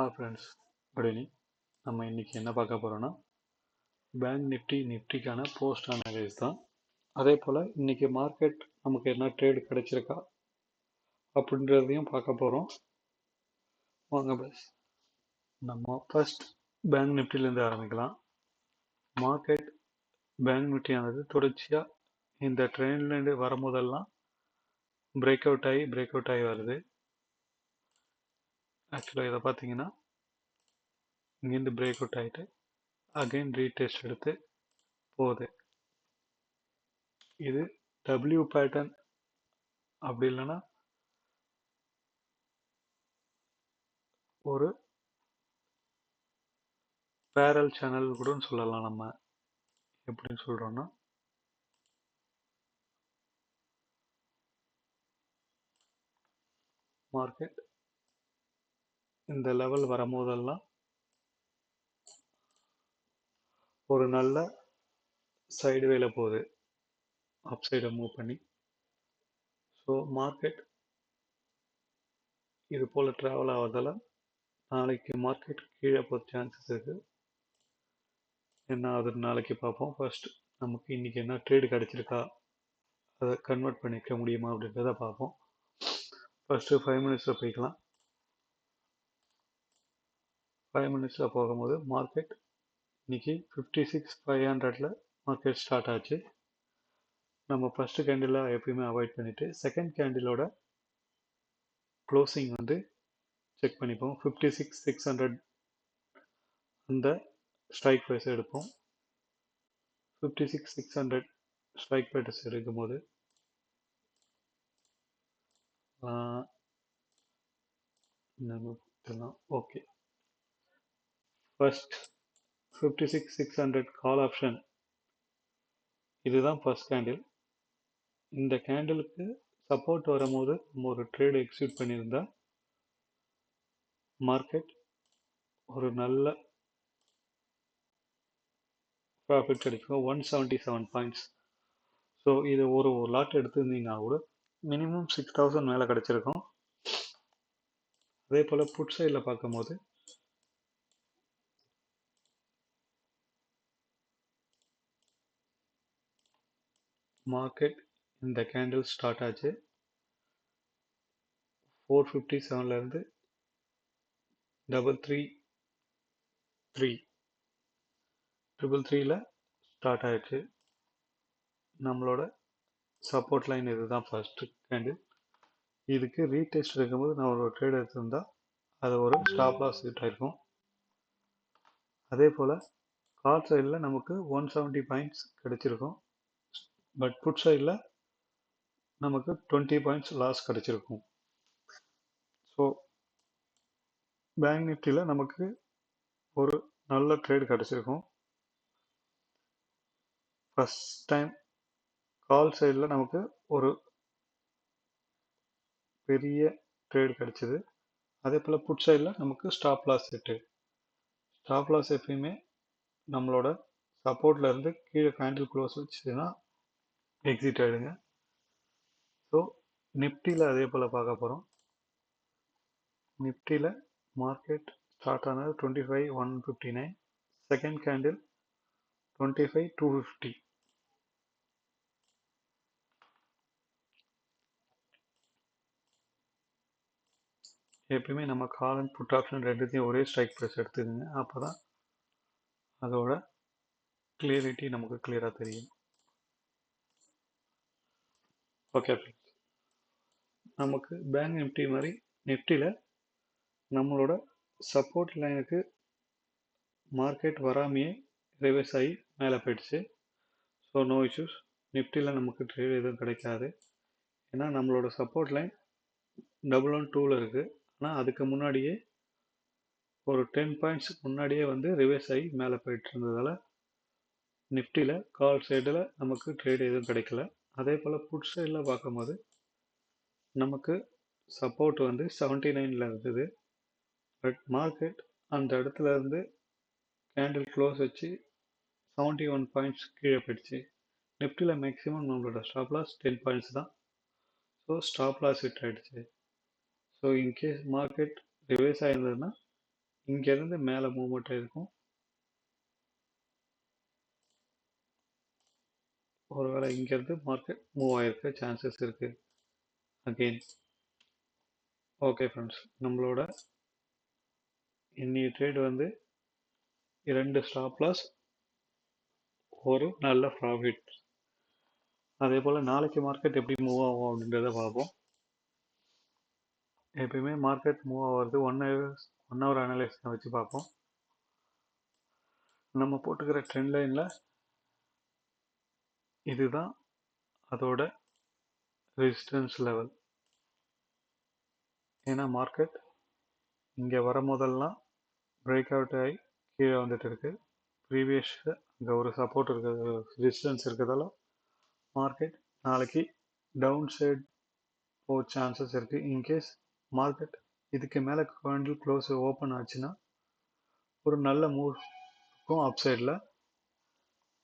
ஆ friends good நம்ம இன்றைக்கி என்ன பார்க்க போகிறோன்னா பேங்க் நிஃப்டி நிஃப்டிக்கான போஸ்ட் அனலைஸ் தான். அதே போல் இன்றைக்கி மார்க்கெட் நமக்கு என்ன ட்ரேடு கிடைச்சிருக்கா அப்படின்றதையும் பார்க்க போகிறோம் வாங்க பஸ் நம்ம ஃபஸ்ட் பேங்க் நிஃப்டிலேருந்து ஆரம்பிக்கலாம். மார்க்கெட் பேங்க் நிஃப்டியானது தொடர்ச்சியாக இந்த ட்ரெயின்லேருந்து வரும்போதெல்லாம் பிரேக் அவுட் ஆகி பிரேக் அவுட் ஆகி வருது. ஆக்சுவலாக இதை பார்த்தீங்கன்னா இங்கேருந்து பிரேக் அவுட் ஆகிட்டு அகைன் ரீடெஸ்ட் எடுத்து போகுது. இது டபிள்யூ பேட்டர்ன் அப்படி இல்லைன்னா ஒரு பேரல் சேனல் கூட சொல்லலாம் நம்ம. எப்படின்னு சொல்கிறோன்னா மார்க்கெட் இந்த லெவல் வரும்போதெல்லாம் ஒரு நல்ல சைடு வேல போகுது. அப் சைடை மூவ் பண்ணி. ஸோ மார்க்கெட் இது போல் ட்ராவல் ஆகிறதால நாளைக்கு மார்க்கெட் கீழே போகிற சான்சஸ் இருக்குது என்ன அது நாளைக்கு பார்ப்போம். ஃபர்ஸ்ட் நமக்கு இன்றைக்கி என்ன ட்ரேடு கிடச்சிருக்கா? அதை கன்வெர்ட் பண்ணிக்க முடியுமா அப்படின்றத பார்ப்போம். ஃபஸ்ட்டு ஃபைவ் மினிட்ஸில் போய்க்கலாம். ஃபைவ் மினிட்ஸில் போகும்போது மார்க்கெட் இன்றைக்கி ஃபிஃப்டி சிக்ஸ் ஃபைவ் ஹண்ட்ரடில் மார்க்கெட் ஸ்டார்ட் ஆச்சு. நம்ம ஃபஸ்ட்டு கேண்டிலை எப்பயுமே அவாய்ட் பண்ணிவிட்டு செகண்ட் கேண்டிலோட க்ளோசிங் வந்து செக் பண்ணிப்போம். ஃபிஃப்டி சிக்ஸ் சிக்ஸ் ஹண்ட்ரட் அந்த ஸ்ட்ரைக் ப்ரைஸ் எடுப்போம். Fifty six six hundred strike price எடுக்கும்போது okay first fifty six six hundred call option இதுதான் ஃபர்ஸ்ட் கேண்டில் இந்த கேண்டிலுக்கு சப்போர்ட் வரும்போது நம்ம ஒரு ட்ரேடு எக்ஸிக்யூட் பண்ணியிருந்தா மார்க்கெட் ஒரு நல்ல ப்ராஃபிட் கிடைக்கும். One seventy seven points so இது ஒரு ஒரு லாட் எடுத்திருந்தீங்கன்னா கூட மினிமம் சிக்ஸ் தௌசண்ட் மேலே கிடச்சிருக்கும். அதே போல் புட் சைடில் பார்க்கும்போது மார்க்கெட் இந்த கேண்டில் ஸ்டார்ட் ஆச்சு. ஃபோர் ஃபிஃப்டி செவன்லேருந்து டபுள் த்ரீ த்ரீ ட்ரிபிள் த்ரீயில் ஸ்டார்ட் ஆயிடுச்சு. நம்மளோட சப்போர்ட் லைன் இதுதான் ஃபர்ஸ்ட் கேண்டில் இதுக்கு ரீடெஸ்ட் இருக்கும்போது நம்ம ஒரு ட்ரேட் எடுத்திருந்தால் அது ஒரு ஸ்டாப் லாஸ் ஹிட் ஆயிருக்கும் அதே போல் கால் சைடில் நமக்கு ஒன் செவன்ட்டி பாயிண்ட்ஸ் கிடச்சிருக்கும். பட் புட் சைடில் நமக்கு டுவெண்ட்டி பாயிண்ட்ஸ் லாஸ் கிடச்சிருக்கும். ஸோ பேங்க் நிஃப்டியில் நமக்கு ஒரு நல்ல ட்ரேட் கிடச்சிருக்கும். ஃபஸ்ட் டைம் கால் சைடில் நமக்கு ஒரு பெரிய ட்ரேட் கிடச்சிது. அதே போல் புட் சைடில் நமக்கு stop loss set stop loss எப்பயுமே நம்மளோட சப்போர்ட்லேருந்து கீழே கேண்டில் க்ளோஸ் வச்சுன்னா எக்ஸிட் ஆகிடுங்க ஸோ நிஃப்டியில் அதே போல் பார்க்க போகிறோம் நிஃப்டியில் மார்க்கெட் ஸ்டார்ட் ஆனது twenty five one fifty nine second candle twenty five two fifty எப்பயுமே நம்ம கால் அண்ட் புட் ஆப்ஷன் ரெண்டுத்தையும் ஒரே ஸ்ட்ரைக் ப்ரைஸ் எடுத்துக்கோங்க. அப்போ தான் அதோட கிளியரிட்டி நமக்கு கிளியராக தெரியும். ஓகே நமக்கு பேங்க் நிஃப்டி மாதிரி நிஃப்டியில் நம்மளோட சப்போர்ட் லைனுக்கு மார்க்கெட் வராமையே ரிவர்ஸ் ஆகி மேலே போயிடுச்சு. ஸோ நோ இஷ்யூஸ் நிஃப்டியில் நமக்கு ட்ரேட் எதுவும் கிடைக்காது. ஏன்னா நம்மளோட சப்போர்ட் லைன் டபுள் ஒன் டூவில் இருக்குது ஆனால் அதுக்கு முன்னாடியே ஒரு டென் பாயிண்ட்ஸ் முன்னாடியே வந்து ரிவர்ஸ் ஆகி மேலே போயிட்டு இருந்ததால் நிஃப்டியில் கால் சைடில் நமக்கு ட்ரேட் எதுவும் கிடைக்கல. அதே போல் புட் சைடில் பார்க்கும்போது நமக்கு சப்போர்ட் வந்து செவன்ட்டி நைனில் இருந்தது. பட் மார்க்கெட் அந்த இடத்துல இருந்து கேண்டில் க்ளோஸ் வச்சு செவன்ட்டி ஒன் பாயிண்ட்ஸ் கீழே போயிடுச்சு. நிஃப்டியில் மேக்ஸிமம் நம்மளோட ஸ்டாப் லாஸ் டென் பாயிண்ட்ஸ் தான். ஸோ ஸ்டாப் லாஸ் ஹிட் ஆகிடுச்சு so in case market reverse ஆகிருந்ததுன்னா இங்கேருந்து மேலே மூவ்மெண்ட் ஒரு ஒருவேளை இங்கேருந்து மார்க்கெட் மூவ் ஆகிருக்க சான்சஸ் இருக்குது அகெயின் ஓகே ஃப்ரெண்ட்ஸ் நம்மளோட இன்னைய ட்ரேட் வந்து இரண்டு ஸ்டாப் லாஸ் ஒரு நல்ல ப்ராஃபிட் அதே போல் நாளைக்கு மார்க்கெட் எப்படி மூவ் ஆகும் அப்படின்றத பார்ப்போம். எப்பயுமே மார்க்கெட் மூவ் ஆகிறது one hour one hour analyse வச்சு பார்ப்போம். நம்ம போட்டுக்கிற ட்ரெண்ட் லைனில் இதுதான் அதோட ரெசிஸ்டன்ஸ் லெவல் ஏன்னா மார்க்கெட் இங்கே வரும்போதெல்லாம் பிரேக் அவுட் ஆகி கீழே வந்துட்டு இருக்கு. ப்ரீவியஸ் இங்கே ஒரு சப்போர்ட் இருக்கிறது ரெசிஸ்டன்ஸ் இருக்கிறதால மார்க்கெட் நாளைக்கு டவுன் சைட் போக சான்சஸ் இருக்குது இன்கேஸ் மார்க்கெட் இதுக்கு மேலே கேண்டில் க்ளோஸ் ஓப்பன் ஆச்சுன்னா ஒரு நல்ல மூவ் இருக்கும் அப்சைடில்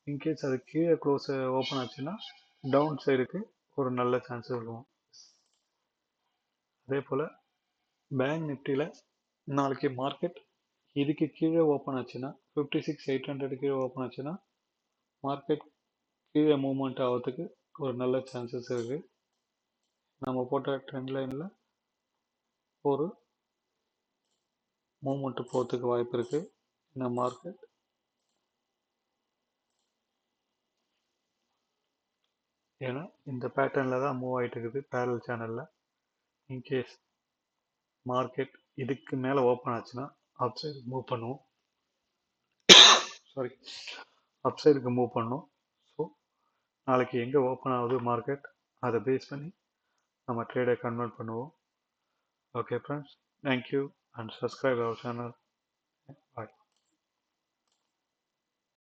இன்கேஸ் அது கீழே க்ளோஸ் ஓப்பன் ஆச்சுன்னா டவுன் சைடுக்கு ஒரு நல்ல சான்சஸ் இருக்கும். அதே போல் பேங்க் நிஃப்டியில் நாளைக்கு மார்க்கெட் இதுக்கு கீழே ஓப்பன் ஆச்சுன்னா ஃபிஃப்டி சிக்ஸ் எயிட் ஹண்ட்ரட் கீழே ஓப்பன் ஆச்சுன்னா மார்க்கெட் கீழே மூவ்மெண்ட் ஆகிறதுக்கு ஒரு நல்ல சான்சஸ் இருக்குது நம்ம போட்ட ட்ரெண்ட் லைனில் ஒரு மூமெண்ட் போகிறதுக்கு வாய்ப்பு இருக்குது இந்த மார்க்கெட் ஏன்னா இந்த பேட்டர்னில் தான் மூவ் ஆகிட்டு இருக்குது பேரல் சேனலில் இன்கேஸ் மார்க்கெட் இதுக்கு மேலே ஓப்பன் ஆச்சுன்னா அப் சைடு மூவ் பண்ணுவோம். சாரி அப் சைடுக்கு மூவ் பண்ணோம். ஸோ நாளைக்கு எங்கே ஓப்பன் ஆகுது மார்க்கெட் அதை பேஸ் பண்ணி நம்ம ட்ரேடை கன்வெர்ட் பண்ணுவோம். Okay friends thank you and subscribe our channel